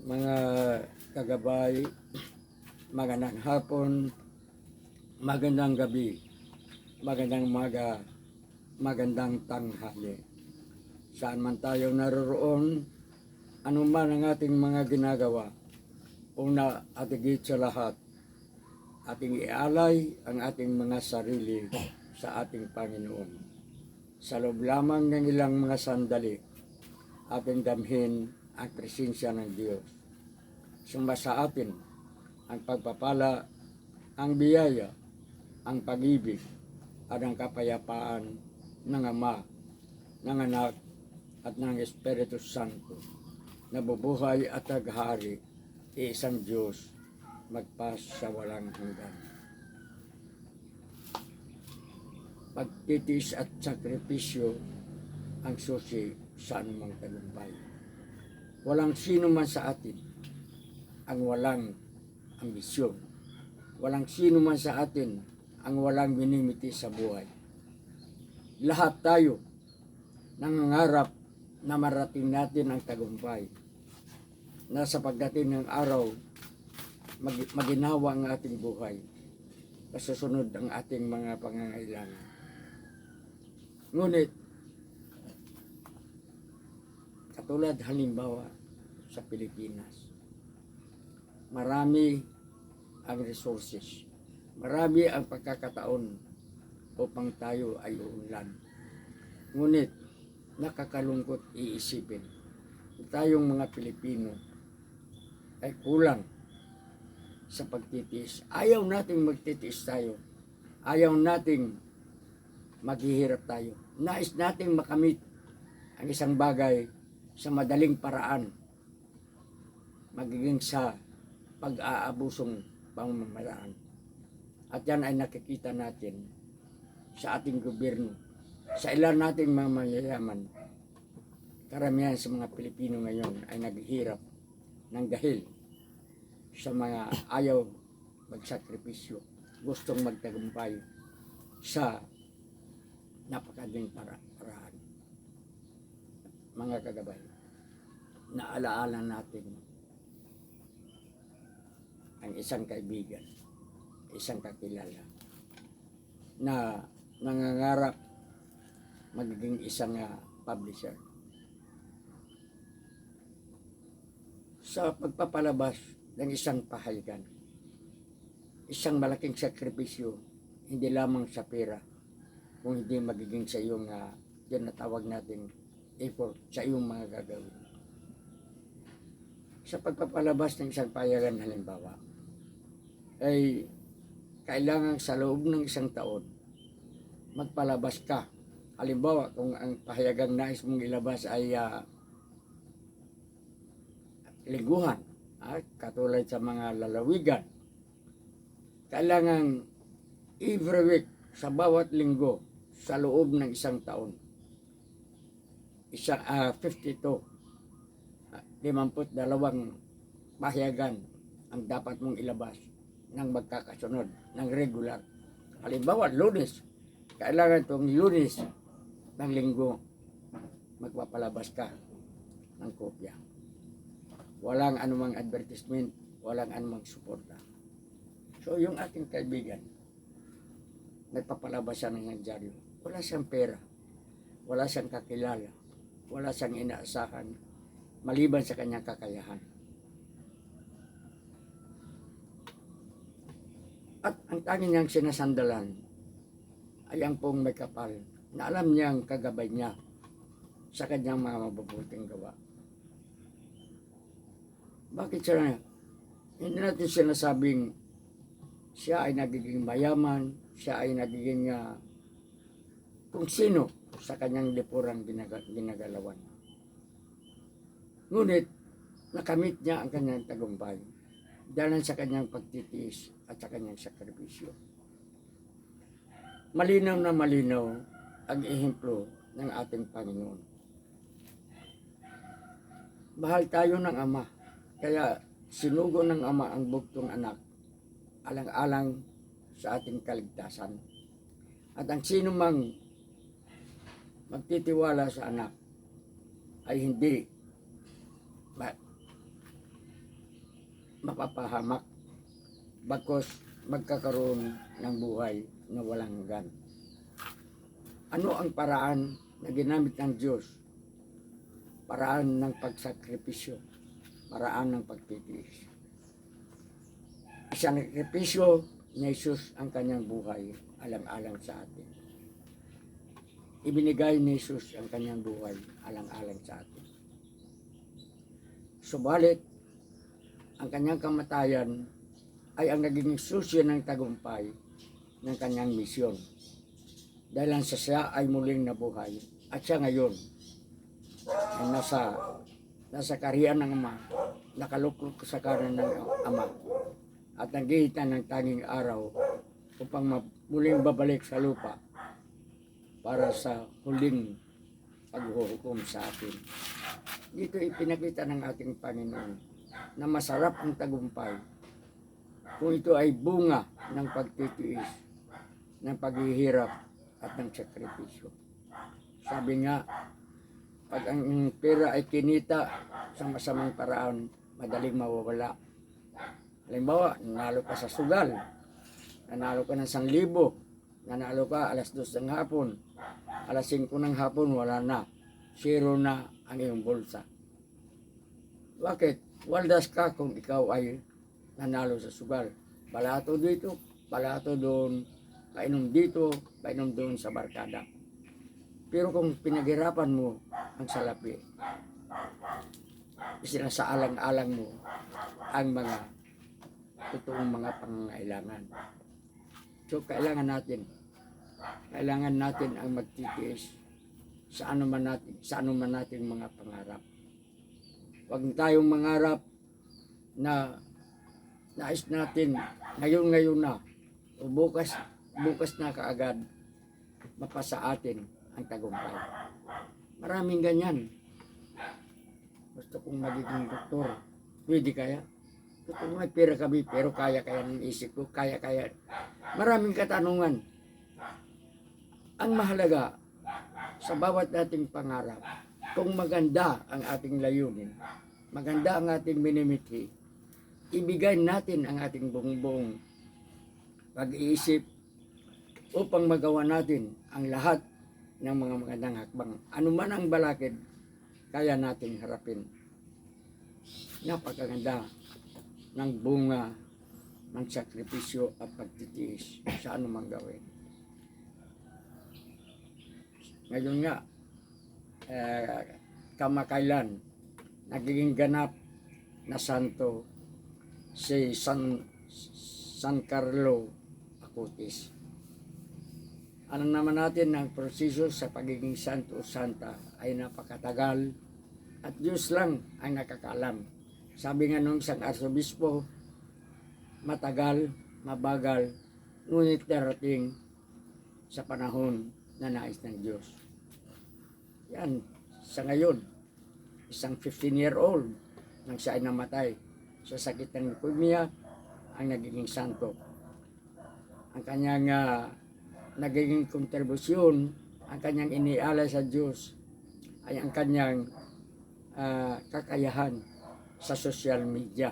mga kagabay, magandang hapon, magandang gabi, magandang maga, magandang tanghali. Saan man tayo naroroon, anuman ang ating mga ginagawa, una at higit sa lahat, ating ialay ang ating mga sarili sa ating Panginoon. Sa loob lamang ng ilang mga sandali, ating damhin ang presensya ng Diyos. Sumba sa atin ang pagpapala, ang biyaya, ang pag-ibig, at ang kapayapaan ng Ama, ng Anak, at ng Espiritu Santo, na bubuhay at naghari, isang Diyos, magpas sa walang hanggan. Pagtitis at sakripisyo ang susi sa anumang tagumpay. Walang sino man sa atin ang walang ambisyon. Walang sino man sa atin ang walang minimiti sa buhay. Lahat tayo nangangarap na marating natin ang tagumpay. Na sa pagdating ng araw, mag, maginawa ang ating buhay. Kasusunod ang ating mga pangangailangan. Ngunit, katulad halimbawa sa Pilipinas, marami ang resources. Marami ang pagkakataon upang tayo ay uunlad. Ngunit, nakakalungkot iisipin. Tayong mga Pilipino ay kulang sa pagtitiis. Ayaw nating magtitiis tayo. Ayaw nating maghihirap tayo. Nais nating makamit ang isang bagay sa madaling paraan. Magiging sa pag-aabusong pamamaraan. At yan ay nakikita natin sa ating gobyerno, sa ilan nating mga mayayaman. Karamihan sa mga Pilipino ngayon ay naghihirap ng dahil sa mga ayaw magsakripisyo, gustong magtagumpay sa napakading para paraan. Mga kagabay, naalaala natin ang isang kaibigan, isang kakilala na nangangarap magiging isang ah, publisher. Sa pagpapalabas ng isang pahayagan, isang malaking sakripisyo, hindi lamang sa pera, kung hindi magiging sa iyong uh, yan na tawag natin effort sa iyong mga gagawin. Sa pagpapalabas ng isang payagan halimbawa, ay kailangan sa loob ng isang taon, magpalabas ka. Halimbawa, kung ang pahayagang nais mong ilabas ay uh, lingguhan, ah, katulad sa mga lalawigan, kailangan every week sa bawat linggo sa loob ng isang taon. Isa, ah 52, ah, 52 pahayagan ang dapat mong ilabas ng magkakasunod, ng regular. Halimbawa, lunes, kailangan itong lunes ng linggo, magpapalabas ka ng kopya. Walang anumang advertisement, walang anumang suporta. So, yung ating kaibigan, nagpapalabas siya ng dyaryo. Wala siyang pera, wala siyang kakilala, wala siyang inaasahan, maliban sa kanyang kakayahan. At ang tanging niyang sinasandalan ay ang pong may kapal na alam niyang kagabay niya sa kanyang mga mabubuting gawa. Bakit siya hindi natin sinasabing siya ay nagiging mayaman, siya ay nagiging uh, kung sino sa kanyang lipurang ginaga, ginagalawan. Ngunit, nakamit niya ang kanyang tagumpay dahil sa kanyang pagtitiis at sa kanyang sakripisyo. Malinaw na malinaw ang ehemplo ng ating Panginoon. Bahal tayo ng Ama, kaya sinugo ng Ama ang bugtong anak, alang-alang sa ating kaligtasan. At ang sino mang magtitiwala sa anak ay hindi mapapahamak bagkos magkakaroon ng buhay na walang hanggan. Ano ang paraan na ginamit ng Diyos? Paraan ng pagsakripisyo, paraan ng pagtitiis. Isang sakripisyo ni Jesus ang kanyang buhay alang-alang sa atin. Ibinigay ni Jesus ang kanyang buhay alang-alang sa atin. Subalit, ang kanyang kamatayan ay ang naging susi ng tagumpay ng kanyang misyon. Dahil ang siya ay muling nabuhay at siya ngayon ay nasa nasa kariyan ng Ama, nakaluklok sa kanan ng Ama at naghihitan ng tanging araw upang muling babalik sa lupa para sa huling paghuhukom sa atin. Dito ipinakita ng ating Panginoon na masarap ang tagumpay kung ito ay bunga ng pagtitiis, ng paghihirap at ng sakripisyo. Sabi nga, pag ang pera ay kinita sa masamang paraan, madaling mawawala. Halimbawa, nanalo ka sa sugal, nanalo ka ng 1,000, nanalo ka alas 2 ng hapon, alas 5 ng hapon, wala na. Zero na ang iyong bulsa. Bakit? Waldas ka kung ikaw ay nanalo sa sugal. Balato dito, balato doon, painom dito, painom doon sa barkada. Pero kung pinaghirapan mo ang salapi, isinasaalang-alang mo ang mga totoong mga pangangailangan. So, kailangan natin, kailangan natin ang magtitiis sa ano natin, sa ano man nating mga pangarap. Huwag tayong mangarap na nais natin ngayon-ngayon na o bukas, bukas na kaagad mapasa atin ang tagumpay. Maraming ganyan. Gusto kong magiging doktor. Pwede kaya? Ko may pera kami, pero kaya kaya ng isip ko, kaya kaya. Maraming katanungan. Ang mahalaga sa bawat ating pangarap, kung maganda ang ating layunin, maganda ang ating minimiti, ibigay natin ang ating buong-buong pag-iisip upang magawa natin ang lahat ng mga magandang hakbang. Ano man ang balakid, kaya nating harapin. Napakaganda ng bunga ng sakripisyo at pagtitiis sa anumang gawin. Ngayon nga, eh, kamakailan, nagiging ganap na santo si San, San Carlo Acutis. Ano naman natin ang proseso sa pagiging santo o santa ay napakatagal at Diyos lang ang nakakalam. Sabi nga nung isang arsobispo, matagal, mabagal, ngunit darating sa panahon na nais ng Diyos. Yan, sa ngayon, isang 15-year-old nang siya ay namatay sa sakit ng leukemia ang nagiging santo. Ang kanyang ah, nagiging kontribusyon, ang kanyang inialay sa Diyos ay ang kanyang ah, kakayahan sa social media.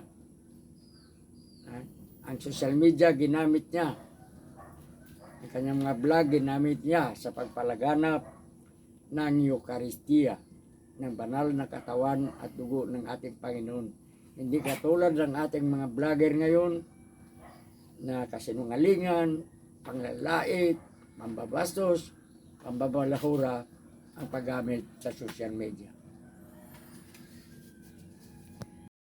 Ah, ang social media ginamit niya. Ang kanyang mga vlog ginamit niya sa pagpalaganap ng Eucharistia, ng banal na katawan at dugo ng ating Panginoon. Hindi katulad ng ating mga vlogger ngayon na kasinungalingan, panglalait, mambabastos, pambabalahura ang paggamit sa social media.